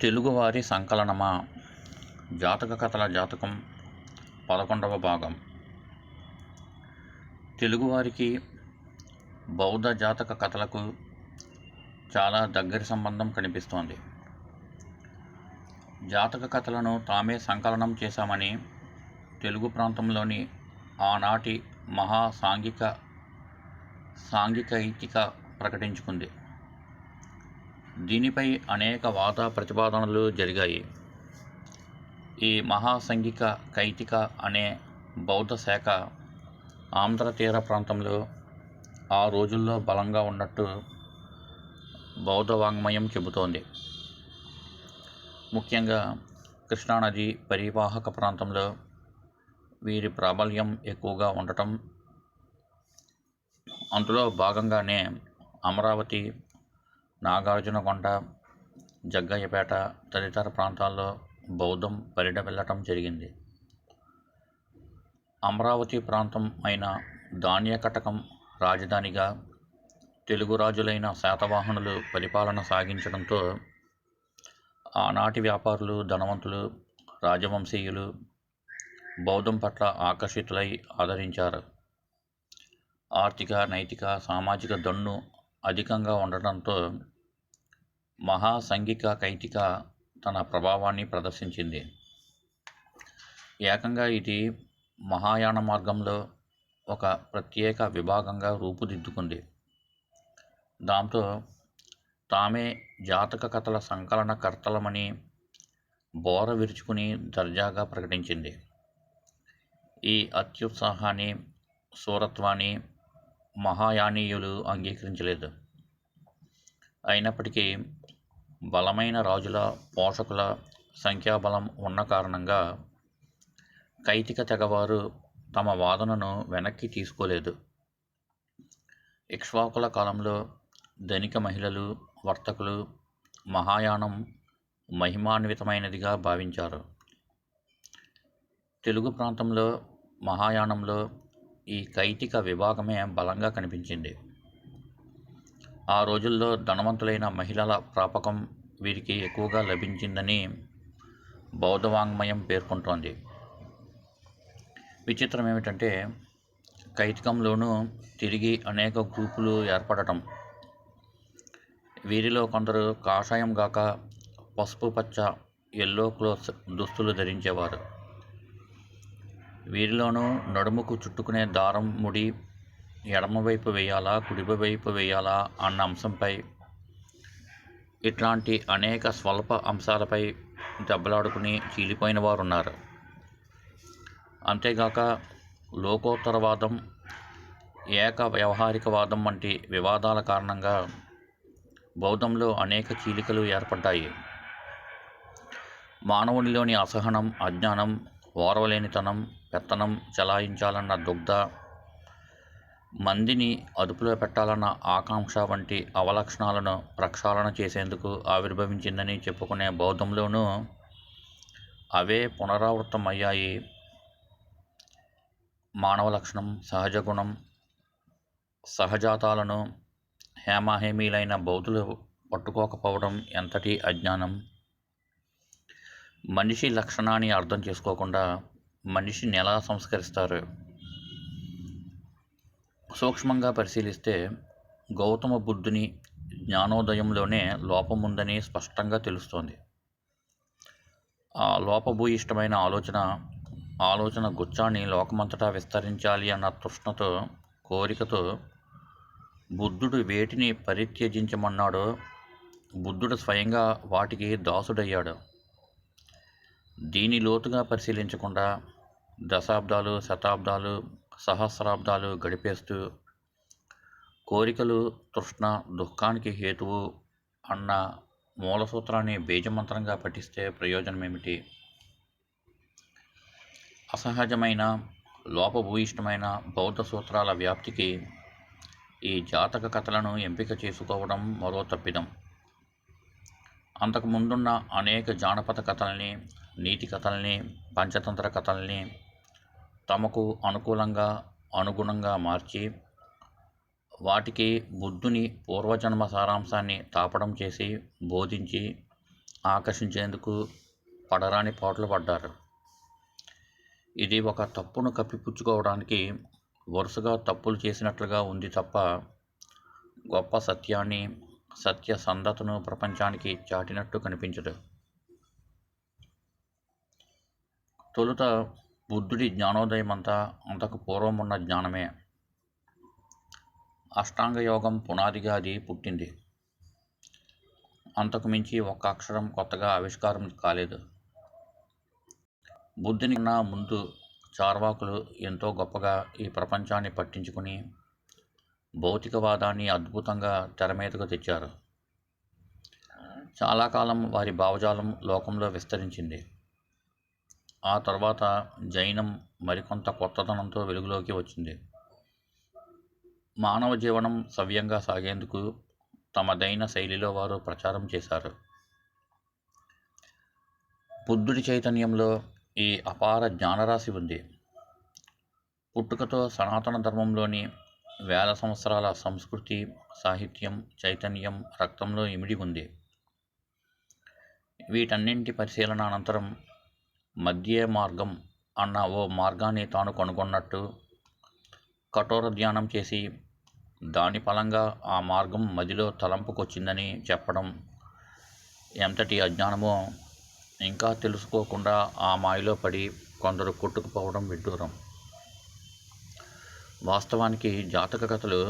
తెలుగువారి సంకలనమా? జాతక కథల జాతకం పదకొండవ భాగం. తెలుగువారికి బౌద్ధ జాతక కథలకు చాలా దగ్గరి సంబంధం కనిపిస్తోంది. జాతక కథలను తామే సంకలనం చేశామని తెలుగు ప్రాంతంలోని ఆనాటి మహా సాంఘిక సాంఘికైతిక ప్రకటించుకుంది. దీనిపై అనేక వాద ప్రతిపాదనలు జరిగాయి. ఈ మహాసంఘిక కైతిక అనే బౌద్ధ శాఖ ఆంధ్ర తీర ప్రాంతంలో ఆ రోజుల్లో బలంగా ఉన్నట్టు బౌద్ధ వాంగ్మయం చెబుతోంది. ముఖ్యంగా కృష్ణానది పరివాహక ప్రాంతంలో వీరి ప్రాబల్యం ఎక్కువగా ఉండటం అందులో భాగంగానే అమరావతి నాగార్జునకొండ జగ్గయ్యపేట తదితర ప్రాంతాల్లో బౌద్ధం పరిడ వెళ్ళటం జరిగింది. అమరావతి ప్రాంతం అయిన ధాన్యకటకం రాజధానిగా తెలుగు రాజులైన శాతవాహనులు పరిపాలన సాగించడంతో ఆనాటి వ్యాపారులు ధనవంతులు రాజవంశీయులు బౌద్ధం పట్ల ఆకర్షితులై ఆదరించారు. ఆర్థిక నైతిక సామాజిక దన్ను అధికంగా ఉండటంతో మహాసంఘిక కైతిక తన ప్రభావాన్ని ప్రదర్శించింది. ఏకంగా ఇది మహాయాన మార్గంలో ఒక ప్రత్యేక విభాగంగా రూపుదిద్దుకుంది. దాంతో తామే జాతక కథల సంకలన కర్తలమని బోర విరుచుకుని దర్జాగా ప్రకటించింది. ఈ అత్యుత్సాహాన్ని సూరత్వాన్ని మహాయానీయులు అంగీకరించలేదు. అయినప్పటికీ బలమైన రాజుల పోషకుల సంఖ్యాబలం ఉన్న కారణంగా కైతిక తెగవారు తమ వాదనను వెనక్కి తీసుకోలేదు. ఇక్ష్వాకుల కాలంలో ధనిక మహిళలు వర్తకులు మహాయానం మహిమాన్వితమైనదిగా భావించారు. తెలుగు ప్రాంతంలో మహాయానంలో ఈ కైతిక విభాగమే బలంగా కనిపించింది. ఆ రోజుల్లో ధనవంతులైన మహిళల ప్రాపకం వీరికి ఎక్కువగా లభించిందని బౌద్ధ వాంగ్మయం పేర్కొంటోంది. విచిత్రం ఏమిటంటే కైతికంలోనూ తిరిగి అనేక గ్రూపులు ఏర్పడటం. వీరిలో కొందరు కాషాయం గాక పసుపు పచ్చ ఎల్లో క్లోత్స్ దుస్తులు ధరించేవారు. వీరిలోనూ నడుముకు చుట్టుకునే దారం ముడి ఎడమవైపు వేయాలా కుడివైపు వేయాలా అన్న అంశంపై ఇట్లాంటి అనేక స్వల్ప అంశాలపై దెబ్బలాడుకుని చీలిపోయిన వారు ఉన్నారు అంతేగాక లోకోత్తరవాదం ఏక వ్యవహారికవాదం వంటి వివాదాల కారణంగా బౌద్ధంలో అనేక చీలికలు ఏర్పడ్డాయి. మానవునిలోని అసహనం అజ్ఞానం ఓర్వలేనితనం పెత్తనం చెలాయించాలన్న దుగ్ధ మందిని అదుపులో పెట్టాలన్న ఆకాంక్ష వంటి అవలక్షణాలను ప్రక్షాళన చేసేందుకు ఆవిర్భవించిందని చెప్పుకునే బౌద్ధంలోనూ అవే పునరావృతమయ్యాయి. మానవ లక్షణం సహజ గుణం సహజాతాలను హేమాహేమీలైన బౌద్ధులు పట్టుకోకపోవడం ఎంతటి అజ్ఞానం? మనిషి లక్షణాన్ని అర్థం చేసుకోకుండా మనిషిని ఎలా సంస్కరిస్తారు? సూక్ష్మంగా పరిశీలిస్తే గౌతమ బుద్ధుని జ్ఞానోదయంలోనే లోపముందని స్పష్టంగా తెలుస్తోంది. ఆ లోపభూయిష్టమైన ఆలోచన ఆలోచన గుచ్చాన్ని లోకమంతటా విస్తరించాలి అన్న తృష్ణతో కోరికతో బుద్ధుడు వేటిని పరిత్యజించమన్నాడో బుద్ధుడు స్వయంగా వాటికి దాసుడయ్యాడు. దీని లోతుగా పరిశీలించకుండా దశాబ్దాలు శతాబ్దాలు సహస్రాబ్దాలు గడిపేస్తూ కోరికలు తృష్ణ దుఃఖానికి హేతువు అన్న మూల సూత్రాన్ని బీజమంత్రంగా పఠిస్తే ప్రయోజనం ఏమిటి అసహజమైన లోపభూయిష్టమైన బౌద్ధ సూత్రాల వ్యాప్తికి ఈ జాతక కథలను ఎంపిక చేసుకోవడం మరో తప్పిదం. అంతకు ముందున్న అనేక జానపద కథల్ని నీతి కథల్ని పంచతంత్ర కథల్ని తమకు అనుకూలంగా అనుగుణంగా మార్చి వాటికి బుద్ధుని పూర్వజన్మ సారాంశాన్ని తాపడం చేసి బోధించి ఆకర్షించేందుకు పడరాని పాటలు పడ్డారు ఇది ఒక తప్పును కప్పిపుచ్చుకోవడానికి వరుసగా తప్పులు చేసినట్లుగా ఉంది తప్ప గొప్ప సత్యాన్ని సత్యసంధతను ప్రపంచానికి చాటినట్టు కనిపించదు. తొలుత బుద్ధుడి జ్ఞానోదయమంతా అంతకు పూర్వం ఉన్న జ్ఞానమే. అష్టాంగ యోగం పునాదిగా అది పుట్టింది. అంతకు మించి ఒక్క అక్షరం కొత్తగా ఆవిష్కారం కాలేదు. బుద్ధుని కన్నా ముందు చార్వాకులు ఎంతో గొప్పగా ఈ ప్రపంచాన్ని పట్టించుకుని భౌతికవాదాన్ని అద్భుతంగా తెర మీదకు తెచ్చారు. చాలా కాలం వారి భావజాలం లోకంలో విస్తరించింది. ఆ తర్వాత జైనం మరికొంత కొత్తదనంతో వెలుగులోకి వచ్చింది. మానవ జీవనం సవ్యంగా సాగేందుకు తమదైన శైలిలో వారు ప్రచారం చేశారు. బుద్ధుడి చైతన్యంలో ఈ అపార జ్ఞానరాశి ఉంది. పుట్టుకతో సనాతన ధర్మంలోని వేల సంవత్సరాల సంస్కృతి సాహిత్యం చైతన్యం రక్తంలో ఇమిడి ఉంది. వీటన్నింటి పరిశీలన అనంతరం మధ్య మార్గం అన్న ఓ మార్గాన్ని తాను కనుగొన్నట్టు కఠోర ధ్యానం చేసి దాని ఫలంగా ఆ మార్గం మదిలో తలంపుకొచ్చిందని చెప్పడం ఎంతటి అజ్ఞానమో ఇంకా తెలుసుకోకుండా ఆ మాయలో పడి కొందరు కొట్టుకుపోవడం విడ్డూరం. వాస్తవానికి జాతక కథలు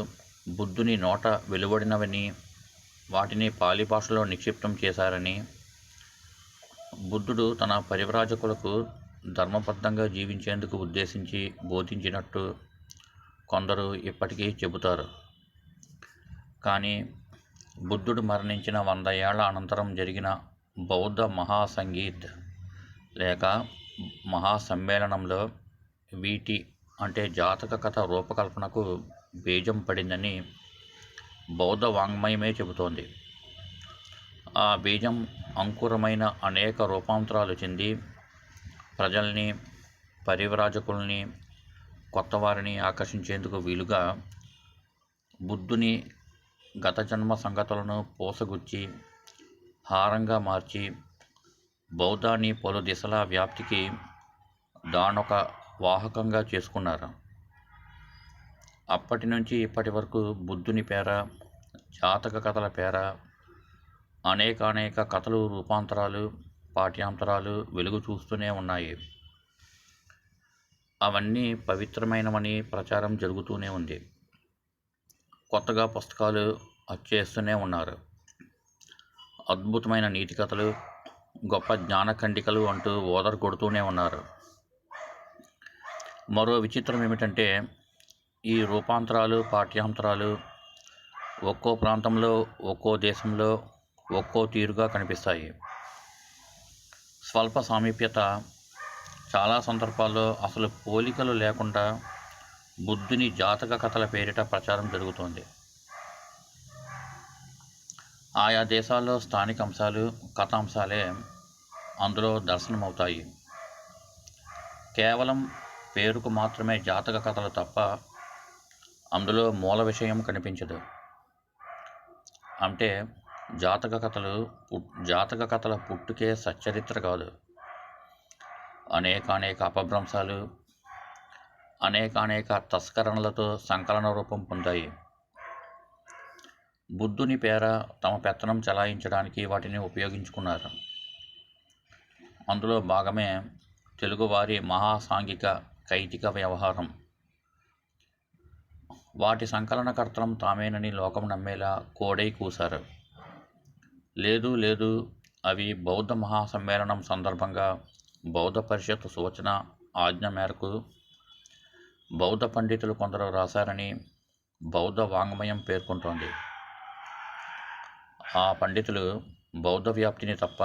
బుద్ధుని నోట వెలువడినవని వాటిని పాలి భాషలో నిక్షిప్తం చేశారని బుద్ధుడు తన పరివ్రాజకులకు ధర్మబద్ధంగా జీవించేందుకు ఉద్దేశించి బోధించినట్టు కొందరు ఇప్పటికీ చెబుతారు. కానీ బుద్ధుడు మరణించిన వంద ఏళ్ళ అనంతరం జరిగిన బౌద్ధ మహాసంగీత్ లేక మహాసమ్మేళనంలో వీటి అంటే జాతక కథ రూపకల్పనకు బీజం పడిందని బౌద్ధ వాంగ్మయమే చెబుతోంది. ఆ బీజం అంకురమైన అనేక రూపాంతరాలు చెంది ప్రజల్ని పరివ్రాజకుల్ని కొత్తవారిని ఆకర్షించేందుకు వీలుగా బుద్ధుని గత జన్మ సంగతులను పోసగుచ్చి హారంగా మార్చి బౌద్ధాన్ని పలు దిశల వ్యాప్తికి దానొక వాహకంగా చేసుకున్నారు? అప్పటి నుంచి ఇప్పటి వరకు బుద్ధుని పేర జాతక కథల పేర అనేకానేక అనేక కథలు రూపాంతరాలు పాఠ్యాంతరాలు వెలుగు చూస్తూనే ఉన్నాయి. అవన్నీ పవిత్రమైనవని ప్రచారం జరుగుతూనే ఉంది. కొత్తగా పుస్తకాలు అచ్చేస్తూనే ఉన్నారు. అద్భుతమైన నీతి కథలు గొప్ప జ్ఞాన ఖండికలు అంటూ ఓదరు కొడుతూనే ఉన్నారు. మరో విచిత్రం ఏమిటంటే ఈ రూపాంతరాలు పాఠ్యాంతరాలు ఒక్కో ప్రాంతంలో ఒక్కో దేశంలో ఒక్కో తీరుగా కనిపిస్తాయి. స్వల్ప సామీప్యత చాలా సందర్భాల్లో అసలు పోలికలు లేకుండా బుద్ధుని జాతక కథల పేరిట ప్రచారం జరుగుతోంది. ఆయా దేశాల్లో స్థానిక అంశాలు కథాంశాలే అందులో దర్శనమవుతాయి. కేవలం పేరుకు మాత్రమే జాతక కథలు తప్ప అందులో మూల విషయం కనిపించదు. అంటే జాతక కథలు పుట్- జాతక కథల పుట్టుకే సచ్చరిత్ర కాదు. అనేకానేక అపభ్రంశాలు అనేకానేక తస్కరణలతో సంకలన రూపం పొందాయి. బుద్ధుని పేర తమ పెత్తనం చలాయించడానికి వాటిని ఉపయోగించుకున్నారు. అందులో భాగమే తెలుగువారి మహాసాంఘిక కైతిక వ్యవహారం. వాటి సంకలనకర్తలం తామేనని లోకం నమ్మేలా కోడై కూశారు. లేదు లేదు అవి బౌద్ధ మహాసమ్మేళనం సందర్భంగా బౌద్ధ పరిషత్ సూచన ఆజ్ఞ మేరకు బౌద్ధ పండితులు కొందరు రాశారని బౌద్ధ వాంగ్మయం పేర్కొంటోంది. ఆ పండితులు బౌద్ధ వ్యాప్తిని తప్ప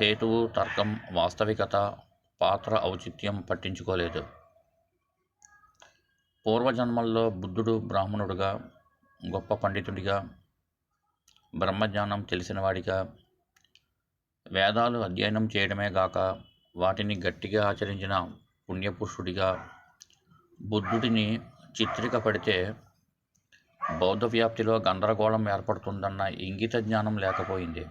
హేతువు తర్కం వాస్తవికత పాత్ర ఔచిత్యం పట్టించుకోలేదు. పూర్వజన్మల్లో బుద్ధుడు బ్రాహ్మణుడుగా గొప్ప పండితుడిగా బ్రహ్మజ్ఞానం తెలిసినవాడిగా వేదాలు అధ్యయనం చేయడమే గాక వాటిని గట్టిగా ఆచరించిన పుణ్యపురుషుడిగా బుద్ధుడిని చిత్రిక పడితే బౌద్ధ వ్యాప్తిలో గందరగోళం ఏర్పడుతుందన్న ఇంగిత జ్ఞానం లేకపోయింది.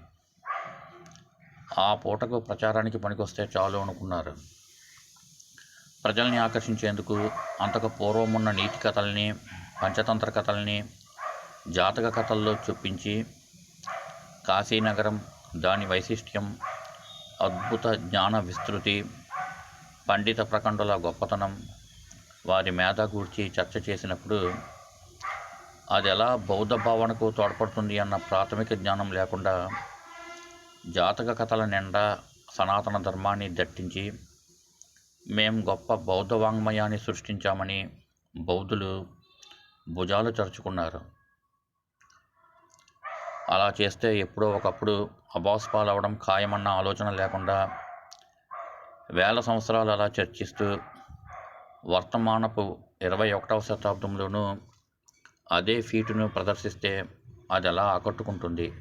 ఆ పూటకు ప్రచారానికి పనికొస్తే చాలు అనుకున్నారు. ప్రజల్ని ఆకర్షించేందుకు అంతకు పూర్వమున్న నీతి కథల్ని పంచతంత్ర కథల్ని జాతక కథల్లో చొప్పించి కాశీనగరం దాని వైశిష్ట్యం అద్భుత జ్ఞాన విస్తృతి పండిత ప్రకండుల గొప్పతనం వారి మేధ గూర్చి చర్చ చేసినప్పుడు అది ఎలా బౌద్ధ భావనకు తోడ్పడుతుంది అన్న ప్రాథమిక జ్ఞానం లేకుండా జాతక కథల నిండా సనాతన ధర్మాన్ని దట్టించి మేం గొప్ప బౌద్ధ వాంగ్మయాన్ని సృష్టించామని బౌద్ధులు భుజాలు చరుచుకున్నారు. అలా చేస్తే ఎప్పుడో ఒకప్పుడు అబాస్ పాలవడం ఖాయమన్న ఆలోచన లేకుండా వేల సంవత్సరాలు అలా చర్చిస్తూ వర్తమానపు ఇరవై ఒకటవ శతాబ్దంలోనూ అదే ఫీటును ప్రదర్శిస్తే అది ఎలా ఆకట్టుకుంటుంది.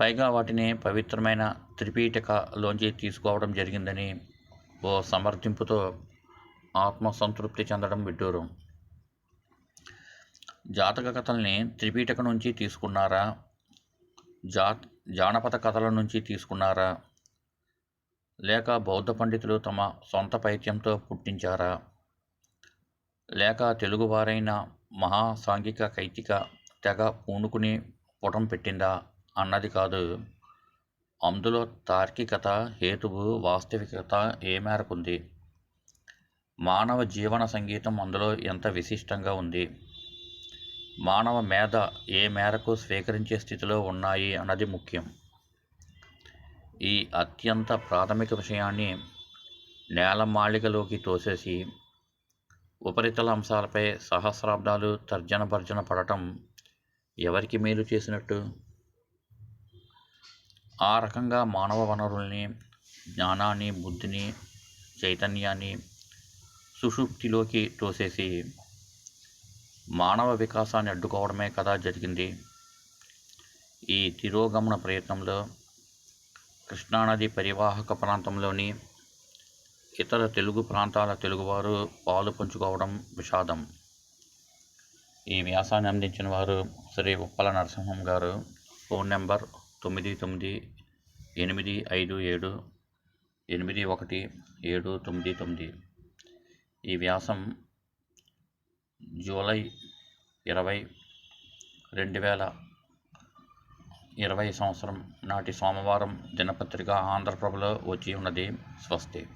పైగా వాటిని పవిత్రమైన త్రిపీఠకలోంచి తీసుకోవడం జరిగిందని ఓ సమర్థింపుతో ఆత్మసంతృప్తి చెందడం విడ్డూరం. జాతక కథల్ని త్రిపీఠక నుంచి తీసుకున్నారా? జా జానపద కథల నుంచి తీసుకున్నారా? లేక బౌద్ధ పండితులు తమ సొంత పైత్యంతో పుట్టించారా? లేక తెలుగువారైన మహా సాంఘిక కైతిక తెగ పూనుకుని పుటం పెట్టిందా? అన్నది కాదు. అందులో తార్కికత హేతువు వాస్తవికత ఏ మేరకుంది? మానవ జీవన సంగీతం అందులో ఎంత విశిష్టంగా ఉంది? మానవ మేధ ఏ మేరకు స్వీకరించే స్థితిలో ఉన్నాయి అన్నది ముఖ్యం. ఈ అత్యంత ప్రాథమిక విషయాన్ని నేలమాళికలోకి తోసేసి ఉపరితల అంశాలపై సహస్రాబ్దాలు తర్జన భర్జన పడటం ఎవరికి మేలు చేసినట్టు? ఆ రకంగా మానవ వనరుల్ని జ్ఞానాన్ని బుద్ధిని చైతన్యాన్ని సుషుప్తిలోకి తోసేసి మానవ వికాసాన్ని అడ్డుకోవడమే కదా జరిగింది. ఈ తిరోగమన ప్రయత్నంలో కృష్ణానది పరివాహక ప్రాంతంలోని ఇతర తెలుగు ప్రాంతాల తెలుగువారు పాలు పంచుకోవడం విషాదం. ఈ వ్యాసాన్ని అందించిన వారు శ్రీ ఉప్పల నరసింహం గారు. ఫోన్ నెంబర్ తొమ్మిది తొమ్మిది ఎనిమిది ఐదు ఏడు ఎనిమిది ఒకటి ఏడు తొమ్మిది తొమ్మిది. ఈ వ్యాసం జూలై ఇరవై రెండు వేల ఇరవై సంవత్సరం నాటి సోమవారం దినపత్రిక ఆంధ్రప్రభలో వచ్చి ఉన్నది స్వస్తి.